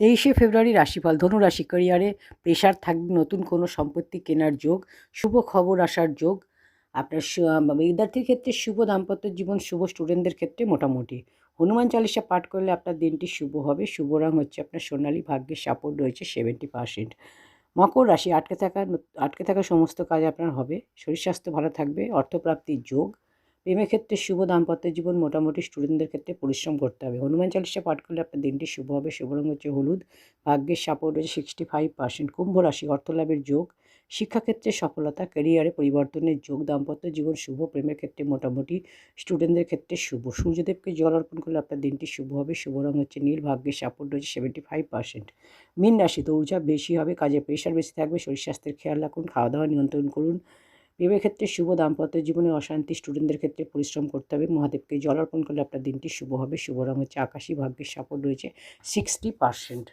তেইশে ফেব্রুয়ারি রাশিফল। ধনুরাশি ক্যারিয়ারে প্রেশার থাকবে, নতুন কোনো সম্পত্তি কেনার যোগ, শুভ খবর আসার যোগ। আপনার বিদ্যার্থীর ক্ষেত্রে শুভ দাম্পত্য জীবন, শুভ স্টুডেন্টদের ক্ষেত্রে মোটামুটি। হনুমান চালিসা পাঠ করলে আপনার দিনটি শুভ হবে। শুভ রং হচ্ছে আপনার সোনালী, ভাগ্যের সাপোর্ট রয়েছে সেভেন্টি পার্সেন্ট মকর রাশি, আটকে থাকা আটকে থাকা সমস্ত কাজ আপনার হবে। শরীর স্বাস্থ্য ভালো থাকবে, অর্থপ্রাপ্তির যোগ। প্রেমের ক্ষেত্রে শুভ দাম্পত্য জীবন, মোটামুটি স্টুডেন্টদের ক্ষেত্রে পরিশ্রম করতে হবে। হনুমান চালিশা পাঠ করলে আপনার দিনটি শুভ হবে। শুভ রং হচ্ছে হলুদ। ভাগ্যের সাপোর্ট হচ্ছে সিক্সটি ফাইভ পার্সেন্ট কুম্ভ রাশি, অর্থলাভের যোগ। শিক্ষাক্ষেত্রে সফলতা ক্যারিয়ারে পরিবর্তনের যোগ। দাম্পত্য জীবন শুভ, প্রেমের ক্ষেত্রে মোটামুটি স্টুডেন্টদের ক্ষেত্রে শুভ। সূর্যদেবকে জল অর্পণ করলে আপনার দিনটি শুভ হবে। শুভ রং হচ্ছে নীল। ভাগ্যের সাপোর্ট রয়েছে সেভেন্টি ফাইভ পার্সেন্ট মীন রাশি দৌড়ঝাঁপ বেশি হবে। কাজে প্রেশার বেশি থাকবে। শরীর স্বাস্থ্যের খেয়াল রাখুন। খাওয়া দাওয়া নিয়ন্ত্রণ করুন। প্রেমের ক্ষেত্রে শুভ দাম্পত্য জীবনে অশান্তি স্টুডেন্টদের ক্ষেত্রে পরিশ্রম করতে হবে। মহাদেবকে জল অর্পণ করলে আপনার দিনটি শুভ হবে। শুভ রং হচ্ছে আকাশী ভাগ্যের সাপোর্ট রয়েছে সিক্সটি পার্সেন্ট